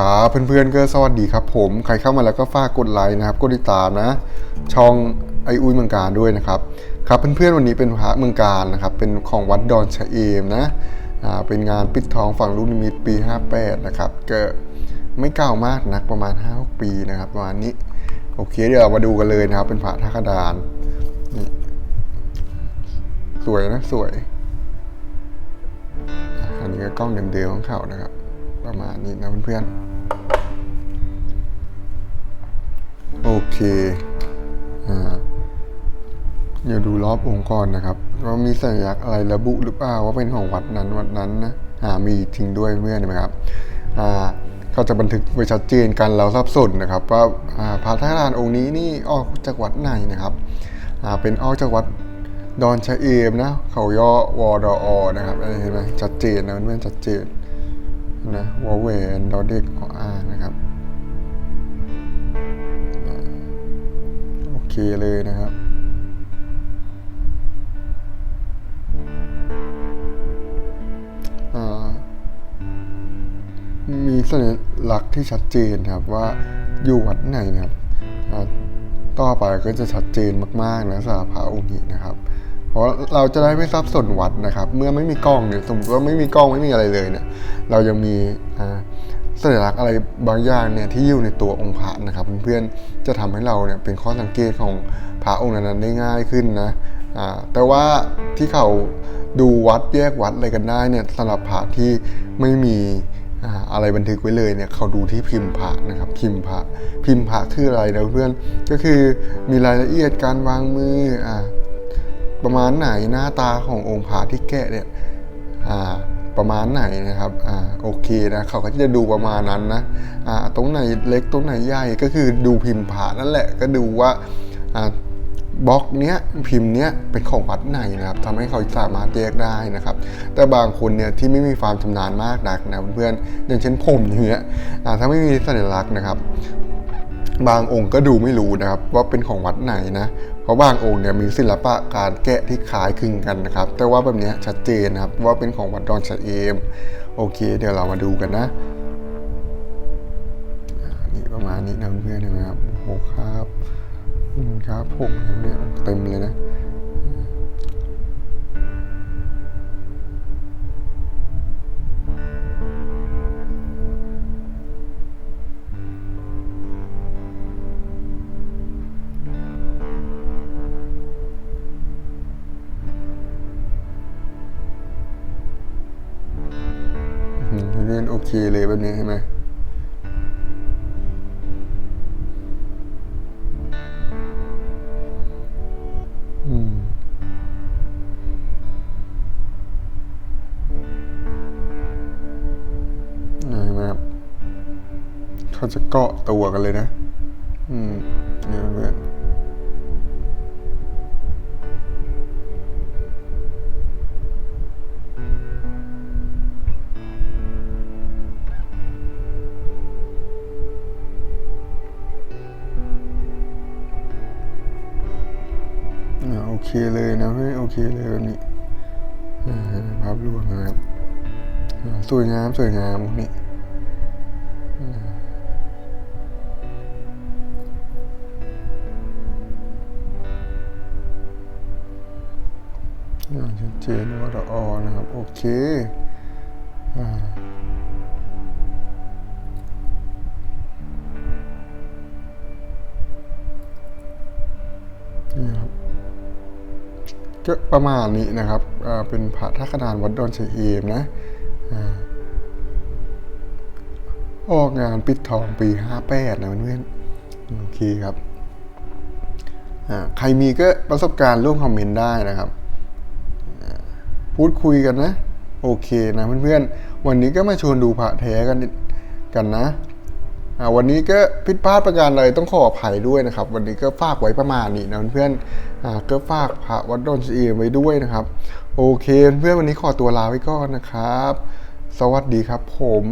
ครับเพื่อนๆก็สวัสดีครับผมใครเข้ามาแล้วก็ฝากกดไลค์นะครับกดติดตามนะ ช่องไออุ้ยเมืองการด้วยนะครับครับเพื่อนๆวันนี้เป็นพระเมืองการนะครับเป็นของวัดดอนชะเอมนะอ่าเป็นงานปิดทองฝั่งลูกนิมิตปี 58 นะครับก็ไม่เก่ามากนักประมาณ5-6ปีนะครับประมาณนี้โอเคเดี๋ยวเรามาดูกันเลยนะครับ เป็นพระท่ากระดานนี่สวยนะสวย อันนี้ก็กล้องเดิมๆของเขานะครับ ประมาณนี้นะเพื่อนๆ โอเคอ่าเดี๋ยวดูรอบองค์กรนะครับว่ามีสัญลักษณ์อะไรระบุหรือเปล่าว่าเป็นของวัดนั้นวัดนั้นนะอ่ามีจริงด้วยเพื่อนเห็นไหมครับอ่าก็จะบันทึกไว้ชัดเจนกันเราสับสนนะครับ ว่าอ่าพระธาตุองค์นี้นี่ออกจากวัดไหนนะครับอ่าเป็นออกจากวัดดอนชะเอมนะเขาย่อวอดอนะครับเห็นไหมชัดเจนนะเพื่อนชัดเจนนะวอแหวนดอเด็กออ่าง เคเลยนะครับอ่ามีสัญลักษณ์ที่ชัดเจนครับว่าอยู่วัดไหนนะครับอ่าต่อไปก็จะชัดเจนมากๆนะสาพระองค์นี้นะครับเพราะเราจะได้ไม่ซับสนวัดนะครับ เมื่อไม่มีกล้องเนี่ยสมมติว่าไม่มีกล้องไม่มีอะไรเลยเนี่ย เรายังมีอ่า สัญลักษณ์อะไรบางอย่างเนี่ยที่อยู่ในตัวองค์พระนะครับเพื่อนๆจะทำให้เราเนี่ยเป็นข้อสังเกตของพระองค์นั้นๆได้ง่ายขึ้นนะแต่ว่าที่เขาดูวัดแยกวัดอะไรกันได้เนี่ยสำหรับพระที่ไม่มีอะไรบันทึกไว้เลยเนี่ยเขาดูที่พิมพ์พระนะครับพิมพ์พระพิมพ์พระคืออะไรนะเพื่อนก็คือมีรายละเอียดการวางมืออประมาณไหนหน้าตาขององค์พระที่แกะเนี่ยอ่า ประมาณไหนนะครับอ่าโอเคนะเขาก็จะดูประมาณนั้นนะอ่าตรงไหนเล็กตรงไหนใหญ่ก็คือดูพิมพ์พระนั่นแหละก็ดูว่าอ่าบล็อกเนี้ยพิมพ์เนี้ยเป็นของวัดไหนนะครับทำให้เขาสามารถแยกได้นะครับ แต่บางคนเนี่ยที่ไม่มีความชำนาญมากนักนะเพื่อนๆอย่างเช่นผมอย่างเงี้ยอ่าถ้าไม่มีสัญลักษณ์นะครับ บางองค์ก็ดูไม่รู้นะครับว่าเป็นของวัดไหนนะ เพราะบางองค์เนี่ยมีศิลปะการแกะที่คล้ายคลึงกันนะครับ แต่ว่าแบบนี้ชัดเจนนะครับว่าเป็นของวัดดอนชะเอม โอเค เดี๋ยวเรามาดูกันนะนี่ประมาณนี้นะเพื่อนๆนะครับโอ้โหครับอืมครับผมเนี่ยเต็มเลยนะ อืมเล่นโอเคเลยแบบนี้ใช่ไหมอืมเห็นไหมครับเขาจะเกาะตัวกันเลยนะ อืมเนี่ยเพื่อน เคเลยนะเฮ้ยโอเคเลยแบบนี้ภาพรวมนะครับสวยงามสวยงามนี่อย่างชัดเจนว่าละออนะครับ โอเค อ่า ก็ประมาณนี้นะครับเป็นพระท่ากระดานวัดดอนชัยเอมนะออกงานปิดทองปี 58 นะเพื่อนๆโอเคครับใครมีก็ประสบการณ์ร่วมคอมเมนต์ได้นะครับ พูดคุยกันนะ โอเคนะเพื่อนๆ วันนี้ก็มาชวนดูพระแท้กันกันนะ วันนี้ก็ผิดพลาดประการอะไรต้องขออภัยด้วยนะครับ วันนี้ก็ฝากไว้ประมาณนี้นะเพื่อนอก็ฝากพระวัดดอนซีไว้ด้วยนะครับ โอเค เพื่อนวันนี้ขอตัวลาไว้ก่อนนะครับ สวัสดีครับผม